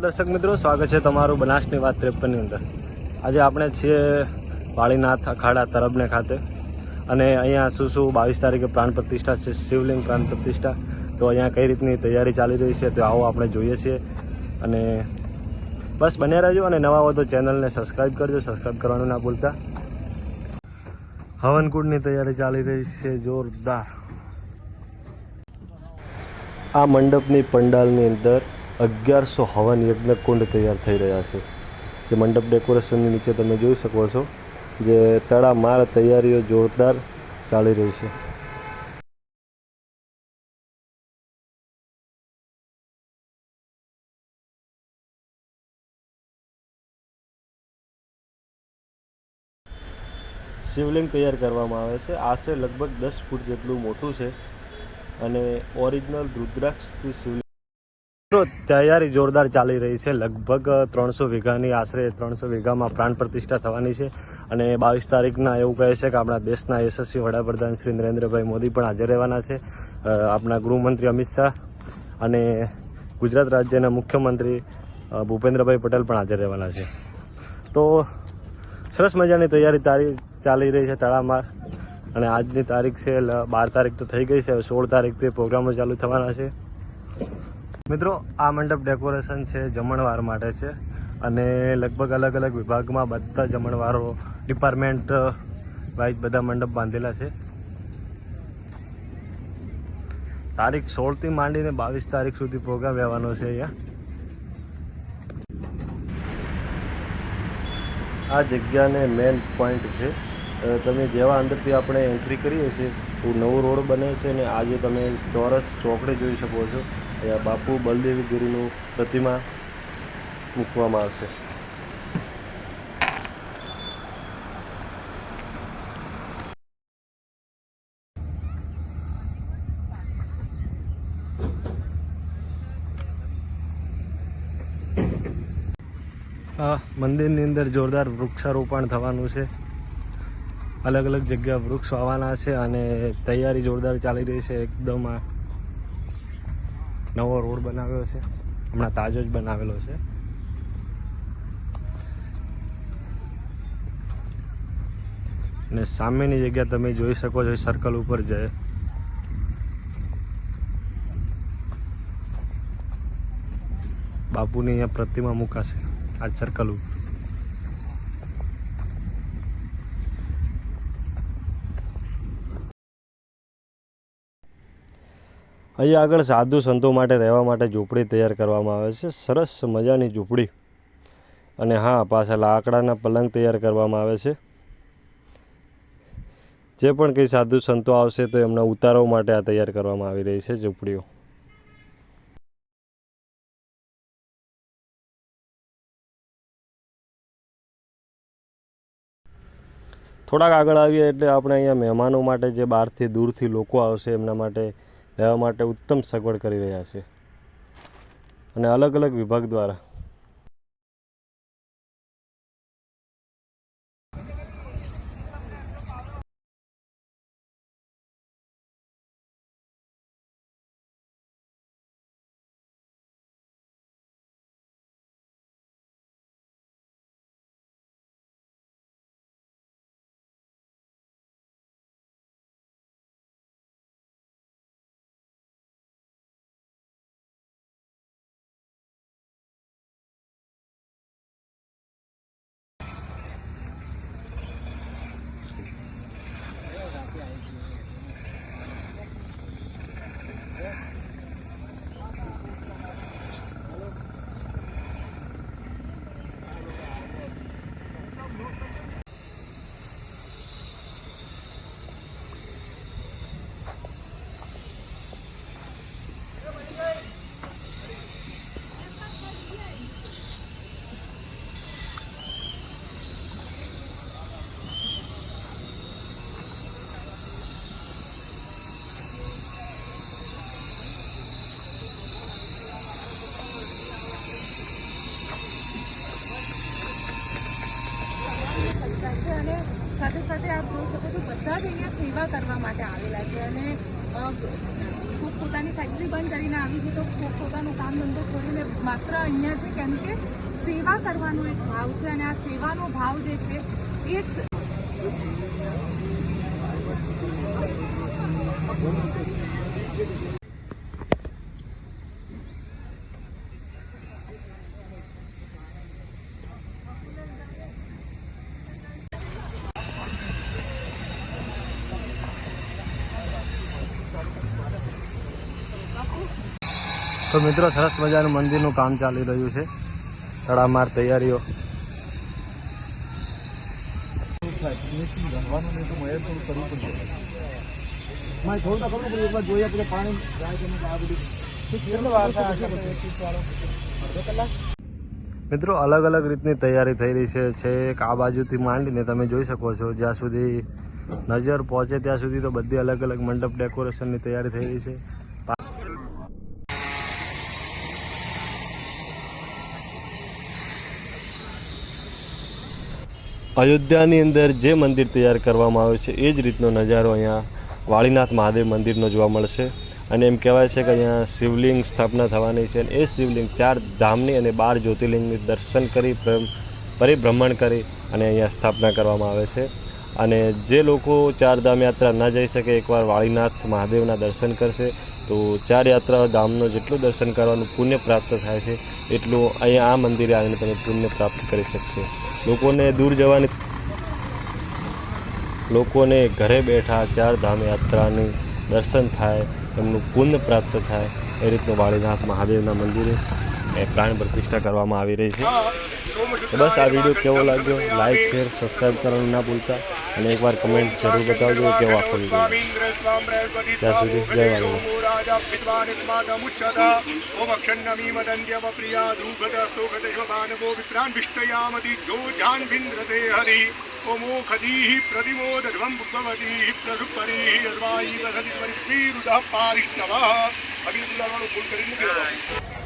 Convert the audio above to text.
દર્શક મિત્રો, સ્વાગત છે તમારું બનાસની વાત ત્રેપનની અંદર. આજે આપણે છીએ વાળીનાથ અખાડા તરબને ખાતે. અને અહીંયા શું શું બાવીસ તારીખે પ્રાણ પ્રતિષ્ઠા છે, શિવલિંગ પ્રાણ પ્રતિષ્ઠા. તો અહીંયા કઈ રીતની તૈયારી ચાલી રહી છે તો આવો આપણે જોઈએ છીએ. અને બસ બન્યા રહેજો અને નવા હો તો ચેનલને સબસ્ક્રાઈબ કરજો. સબસ્ક્રાઈબ કરવાનું ના ભૂલતા. હવનકુંડની તૈયારી ચાલી રહી છે, જોરદાર. આ મંડપની પંડાલની અંદર અગિયારસો હવન યજ્ઞ કુંડ તૈયાર થઈ રહ્યા છે. જે મંડપ ડેકોરેશનની નીચે તમે જોઈ શકો છો જે તડામાર તૈયારીઓ જોરદાર ચાલી રહી છે. શિવલિંગ તૈયાર કરવામાં આવે છે. આશરે લગભગ દસ ફૂટ જેટલું મોટું છે. અને ઓરિજિનલ રુદ્રાક્ષથી શિવલિંગ. તૈયારી જોરદાર ચાલી રહી છે. લગભગ ત્રણસો વીઘાની આશરે ત્રણસો વીઘામાં પ્રાણ પ્રતિષ્ઠા થવાની છે. અને બાવીસ તારીખના એવું કહે છે કે આપણા દેશના યશસ્વી વડાપ્રધાન શ્રી નરેન્દ્રભાઈ મોદી પણ હાજર રહેવાના છે. આપણા ગૃહમંત્રી અમિત શાહ અને ગુજરાત રાજ્યના મુખ્યમંત્રી ભૂપેન્દ્રભાઈ પટેલ પણ હાજર રહેવાના છે. તો સરસ મજાની તૈયારી તારી ચાલી રહી છે તળામાર અને આજની તારીખ છે બાર તારીખ તો થઈ ગઈ છે, હવે સોળ તારીખથી પ્રોગ્રામો ચાલુ થવાના છે. મિત્રો, આ મંડપ ડેકોરેશન છે, જમણવાર માટે છે. અને લગભગ અલગ અલગ વિભાગમાં બધા જમણવારો ડિપાર્ટમેન્ટ વાઇઝ બધા મંડપ બાંધેલા છે. તારીખ સોળથી માંડીને બાવીસ તારીખ સુધી પ્રોગ્રામ રહેવાનો છે અહીંયા. આ જગ્યાને મેન પોઈન્ટ છે. તમે જેવા અંદરથી આપણે એન્ટ્રી કરીએ છીએ તો નવો રોડ બને છે અને આજે તમે ચોરસ ચોકડી જોઈ શકો છો, અહીંયા બાપુ બલદેવગીરીનું પ્રતિમા મૂકવામાં આવશે. મંદિરની અંદર જોરદાર વૃક્ષારોપણ થવાનું છે. અલગ અલગ જગ્યા વૃક્ષ વાવવાના છે અને તૈયારી જોરદાર ચાલી રહી છે એકદમ આ નવો રોડ બનાવ્યો છે. હમણાં તાજો જ બનાવેલો છે. અને સામેની જગ્યા તમે જોઈ શકો છો સર્કલ ઉપર જાય બાપુની અહીંયા પ્રતિમા મુકાશે. આ સર્કલ ઉપર. અહીંયા આગળ સાધુ સંતો માટે રહેવા માટે ઝૂંપડી તૈયાર કરવામાં આવે છે. સરસ મજાની ઝૂંપડી. અને હા, પાછા લાકડાના પલંગ તૈયાર કરવામાં આવે છે. જે પણ કંઈ સાધુ સંતો આવશે તો એમના ઉતારો માટે આ તૈયાર કરવામાં આવી રહી છે ઝૂંપડીઓ. થોડાક આગળ આવીએ એટલે આપણે અહીંયા મહેમાનો માટે જે બહારથી દૂરથી લોકો આવશે એમના માટે રહેવા માટે ઉત્તમ સગવડ કરી રહ્યા છે. અને અલગ અલગ વિભાગ દ્વારા છે અને સાથે સાથે આપ જોઈ શકો છો બધા જ અહીંયા સેવા કરવા માટે આવેલા છે અને ખૂબ પોતાની ફેક્ટરી બંધ કરીને આવી છે તો ખૂબ પોતાનું કામ ધંધો છોડીને માત્ર અહીંયા છે કેમ કે સેવા કરવાનો એક ભાવ છે અને આ સેવાનો ભાવ જે છે એ જ તો મિત્રો, સરસ મજાનું મંદિરનું કામ ચાલી રહ્યું છે. તડામાર તૈયારીઓ. મિત્રો અલગ અલગ રીતની તૈયારી થઈ રહી છે. છેક આ બાજુથી માંડીને તમે જોઈ શકો છો, જ્યાં સુધી નજર પહોંચે ત્યાં સુધી તો બધી અલગ અલગ મંડપ ડેકોરેશનની તૈયારી થઈ રહી છે. અયોધ્યાની અંદર જે મંદિર તૈયાર કરવામાં આવ્યું છે, એ જ રીતનો નજારો અહીંયા વાળીનાથ મહાદેવ મંદિરનો જોવા મળશે. અને એમ કહેવાય છે કે અહીંયા શિવલિંગ સ્થાપના થવાની છે અને એ શિવલિંગ ચાર ધામની અને બાર જ્યોતિર્લિંગની દર્શન કરી પ્ર- પરિભ્રમણ કરી અને અહીંયા સ્થાપના કરવામાં આવે છે. અને જે લોકો ચાર ધામ યાત્રા ન જઈ શકે, એકવાર વાળીનાથ મહાદેવના દર્શન કરશે, તો ચાર યાત્રા ધામનો જેટલું દર્શન કરવાનું પુણ્ય પ્રાપ્ત થાય છે, એટલું અહીંયા આ મંદિરે આવીને તમે પુણ્ય પ્રાપ્ત કરી શકશો. લોકોને દૂર જવાની લોકોને ઘરે બેઠા ચાર ધામ યાત્રાની દર્શન થાય, એમનું પુણ્ય પ્રાપ્ત થાય, એ રીતનું વાળીનાથ મહાદેવના મંદિરે એ પ્રાણ પ્રતિષ્ઠા કરવામાં આવી રહી છે તો બસ આ વિડીયો કેવો લાગ્યો લાઈક શેર સબસ્ક્રાઈબ કરવાનું ના ભૂલતા અને એકવાર કમેન્ટ જરૂર બતાવજો કે કેવો આખો વિડીયો ત્યાં સુધી જય વાળીનાથ हरि ओमोखदीः प्रतिमोदध्वं भगवतीः प्रसुपरीः अर्वायी प्रसति परिरुदः पारिष्णवः अभी